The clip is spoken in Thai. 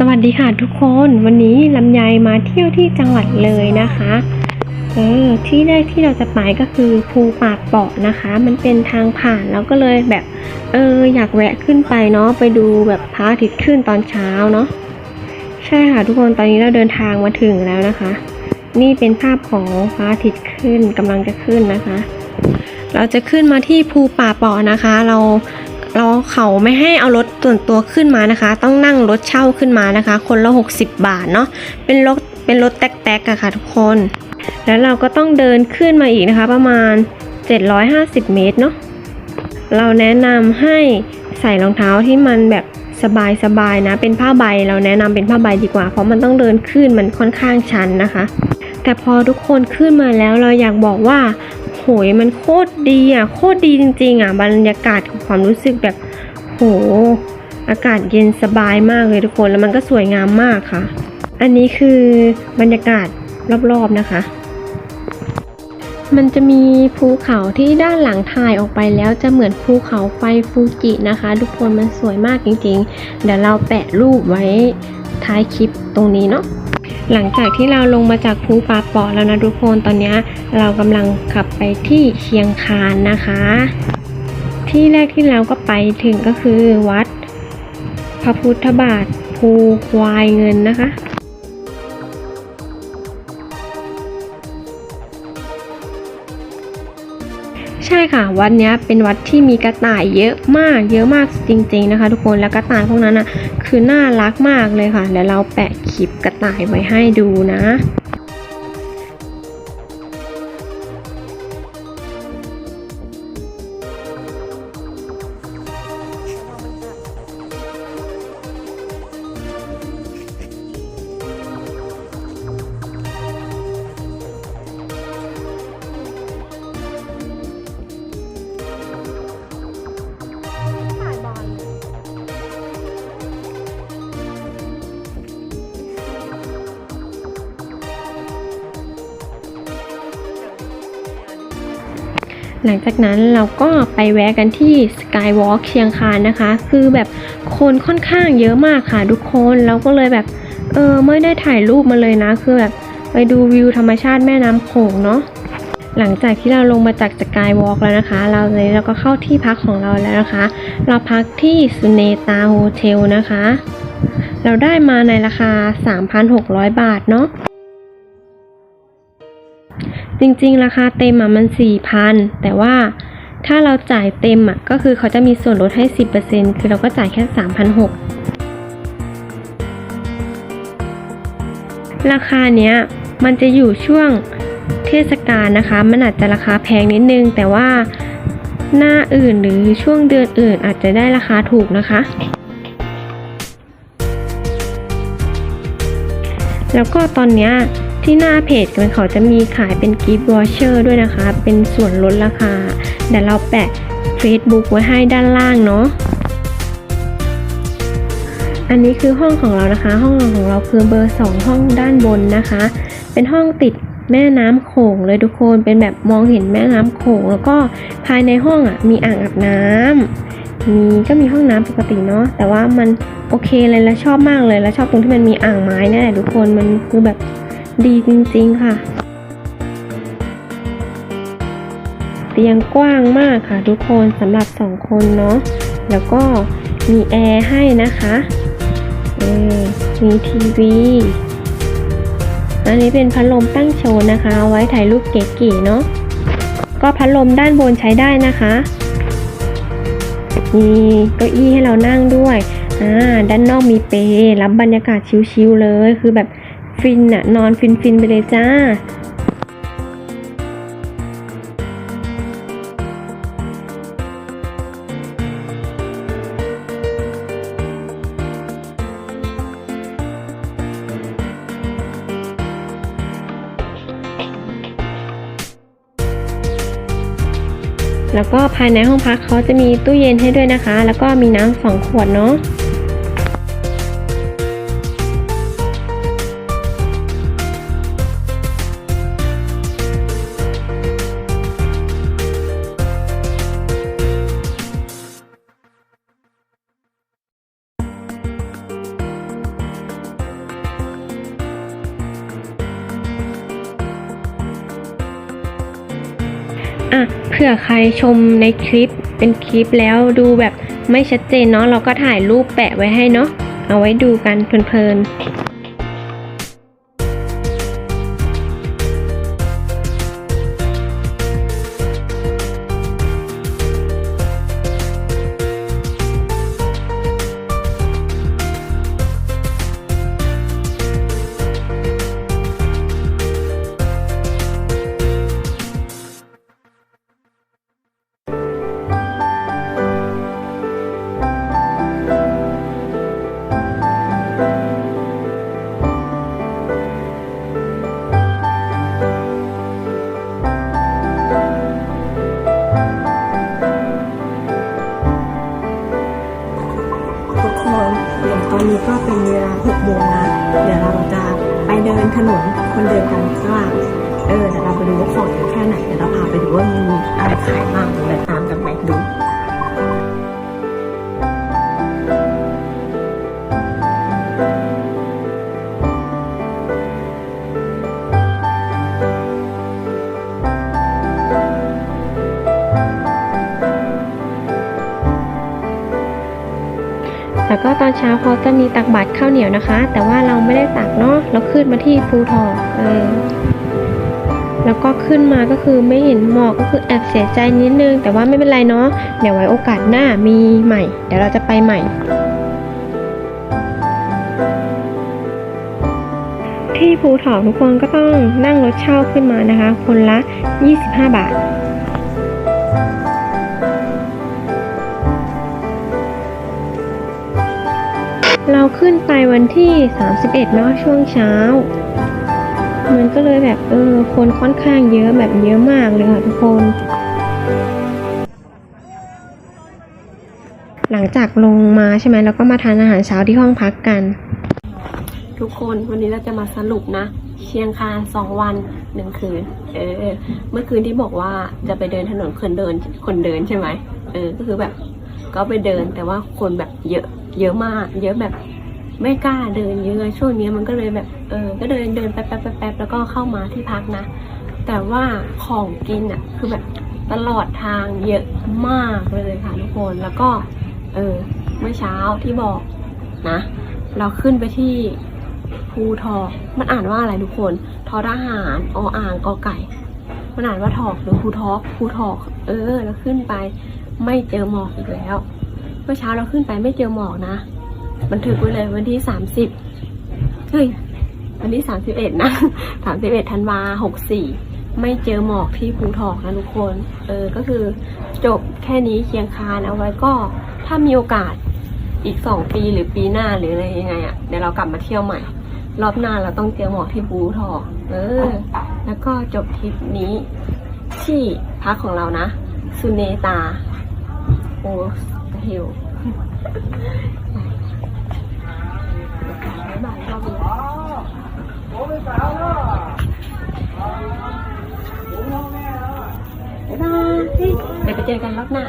สวัสดีค่ะทุกคนวันนี้ลำไยมาเที่ยวที่จังหวัดเลยนะคะเออที่แรกที่เราจะไปก็คือภูป่าเปาะนะคะ มันเป็นทางผ่านเราก็เลยแบบเอออยากแวะขึ้นไปเนาะไปดูแบบพระอาทิตย์ขึ้นตอนเช้าเนาะใช่ค่ะทุกคนตอนนี้เราเดินทางมาถึงแล้วนะคะ นี่เป็นภาพของพระอาทิตย์ขึ้นกำลังจะขึ้นนะคะ เราจะขึ้นมาที่ภูป่าเปาะนะคะ เรา เราเขาไม่ให้เอารถส่วนตัวขึ้นมานะคะ ต้องนั่งรถเช่าขึ้นมานะคะ คนละ 60 บาทเนาะเป็นรถเป็นรถแต๊กๆอะค่ะทุกคน แล้วเราก็ต้องเดินขึ้นมาอีกนะคะ ประมาณ 750 เมตรเนาะเราแนะนำให้ใส่รองเท้าที่มันแบบสบายๆนะ เป็นผ้าใบเราแนะนำเป็นผ้าใบดีกว่า เพราะมันต้องเดินขึ้นมันค่อนข้างชันนะคะ แต่พอทุกคนขึ้นมาแล้วเราอยากบอกว่า ยมันโคตรดีอะโคตรดีจริงๆอะบรรยากาศของความรู้สึกแบบโหอากาศเย็นสบายมากเลยทุกคนแล้วมันก็สวยงามมากค่ะ อันนี้คือบรรยากาศรอบๆนะคะ มันจะมีภูเขาที่ด้านหลังถ่ายออกไปแล้วจะเหมือนภูเขาไฟฟูจินะคะ ทุกคนมันสวยมากจริงๆ เดี๋ยวเราแปะรูปไว้ท้ายคลิปตรงนี้เนาะ หลังจากที่เราลงมาจากภูป่าเปาะแล้วนะทุกคนตอนนี้เรากำลังขับไปที่เชียงคานนะคะ ที่แรกที่เราก็ไปถึงก็คือวัด พระพุทธบาทภูควายเงินนะคะ ใช่ค่ะ วัดเนี้ยเป็นวัดที่มีกระต่ายเยอะมาก เยอะมากจริง ๆนะคะ ทุกคนแล้วกระต่ายพวกนั้นอะคือน่ารักมากเลยค่ะเดี๋ยวเราแปะคลิปกระต่ายไว้ให้ดูนะ หลังจากนั้นเราก็ไปแวะกันที่ Skywalk เชียงคานนะคะ คือแบบคนค่อนข้างเยอะมากค่ะทุกคนเราก็เลยแบบ เออไม่ได้ถ่ายรูปมาเลยนะ คือแบบไปดูวิวธรรมชาติแม่น้ำโขงเนาะหลังจากที่เราลงมาจากสกายวอล์กแล้วนะคะ เราเลยเราก็เข้าที่พักของเราแล้วนะคะ เราพักที่สุเนตาโฮเทลนะคะ เราได้มาในราคา 3,600 บาทเนาะ จริงๆ ราคาเต็มอะมัน 4,000 แต่ว่าถ้าเราจ่ายเต็มอะก็คือเขาจะมีส่วนลดให้ 10%คือเราก็จ่ายแค่ 3,600 ราคาเนี้ยมันจะอยู่ช่วงเทศกาลนะคะ มันอาจจะราคาแพงนิดนึง แต่ว่าหน้าอื่นหรือช่วงเดือนอื่นอาจจะได้ราคาถูกนะคะ แล้วก็ตอนเนี้ย ที่หน้าเพจมันเขาจะมีขายเป็นกิฟต์วอเชอร์ด้วยนะคะ เป็นส่วนลดราคาเดี๋ยวเราแปะ Facebook ไว้ให้ด้านล่างเนาะอันนี้คือห้องของเรานะคะ ห้องของเราคือเบอร์ 2 ห้องด้านบนนะคะ เป็นห้องติดแม่น้ำโขงเลยทุกคนเป็นแบบมองเห็นแม่น้ำโขงแล้วก็ภายในห้องอะมีอ่างอาบน้ำมีก็มีห้องน้ำปกติเนาะแต่ว่ามันโอเคเลยแล้วชอบมากเลยแล้วชอบตรงที่มันมีอ่างไม้นี่แหละทุกคนมันคือแบบ ดีจริงๆค่ะ เตียงกว้างมากค่ะทุกคนสำหรับสองคนเนาะแล้วก็มีแอร์ให้นะคะเออมีทีวีอันนี้เป็นพัดลมตั้งโชว์นะคะ เอาไว้ถ่ายรูปเก๋ๆเนาะก็พัดลมด้านบนใช้ได้นะคะ มีเก้าอี้ให้เรานั่งด้วยอ่าด้านนอกมีเปรรับบรรยากาศชิลๆเลย คือแบบ ฟินอะนอนฟินๆไปเลยจ้าแล้วก็ภายในห้องพักเขาจะมีตู้เย็นให้ด้วยนะคะ แล้วก็มีน้ำสองขวดเนาะ ผื่อใครชมในคลิปเป็นคลิปแล้วดูแบบไม่ชัดเจนเนาะเราก็ถ่ายรูปแปะไว้ให้เนาะเอาไว้ดูกันเพลินๆ ไปเดินถนนคนเดินกันข้างล่าเออเดี๋ยวเราไปดูว่าของแค่ไหนเดี๋ยวเราพาไปดูว่ามีอะไรขายบ้างเดี๋ยวตามกันไปดู ตอนเช้าเขาจะมีตักบาตรข้าวเหนียวนะคะ แต่ว่าเราไม่ได้ตักเนาะเราขึ้นมาที่ภูทอกเออแล้วก็ขึ้นมาก็คือไม่เห็นหมอกก็คือแอบเสียใจนิดนึง แต่ว่าไม่เป็นไรเนาะเดี๋ยวไว้โอกาสหน้ามีใหม่ เดี๋ยวเราจะไปใหม่ ที่ภูทอกทุกคนก็ต้องนั่งรถเช่าขึ้นมานะคะ คนละ 25 บาท เราขึ้นไปวันที่ 31เนาะช่วงเช้า มันก็เลยแบบเออคนค่อนข้างเยอะแบบเยอะมากเลยค่ะทุกคน หลังจากลงมาใช่ไหมเราก็มาทานอาหารเช้าที่ห้องพักกัน ทุกคนวันนี้เราจะมาสรุปนะ เชียงคานสองวันหนึ่งคืน เออ เมื่อคืนที่บอกว่าจะไปเดินถนนคนเดินคนเดินใช่ไหมเออก็คือแบบก็ไปเดินแต่ว่าคนแบบเยอะ เยอะมาก เยอะแบบไม่กล้าเดินเยอะช่วงนี้มันก็เลยแบบเออก็เดินเดินแป๊บแป๊บแป๊บแล้วก็เข้ามาที่พักนะ แต่ว่าของกินอะคือแบบตลอดทางเยอะมากเลยค่ะทุกคนแล้วก็เออเมื่อเช้าที่บอกนะ เราขึ้นไปที่ภูทอกมันอ่านว่าอะไรทุกคนทอทหารออ่างกอไก่ มันอ่านว่าถอกหรือภูทอกภูทอก เออ แล้วขึ้นไปไม่เจอหมอกอีกแล้ว มื่อเช้าเราขึ้นไปไม่เจอหมอกนะ บันทึกไว้เลยวันที่สามสิบเฮ้ย วันที่สามสิบเอ็ดนะสามสิบเอ็ดธันวาหกสี่ไม่เจอหมอกที่ภูทอกนะทุกคน เออ ก็คือจบแค่นี้เคียงคานเอาไว้ก็ถ้ามีโอกาสอีกสองปีหรือปีหน้าหรืออะไรยังไงอะ่ะเดี๋ยวเรากลับมาเที่ยวใหม่ รอบหน้าเราต้องเจอหมอกที่ภูทอก เออ แล้วก็จบทริปนี้ที่พักของเรานะ สุเนตา โอ สฮิลบ๊ายก็มีบ๊ายบายเดี๋ยวไปเจอกันรอบหน้า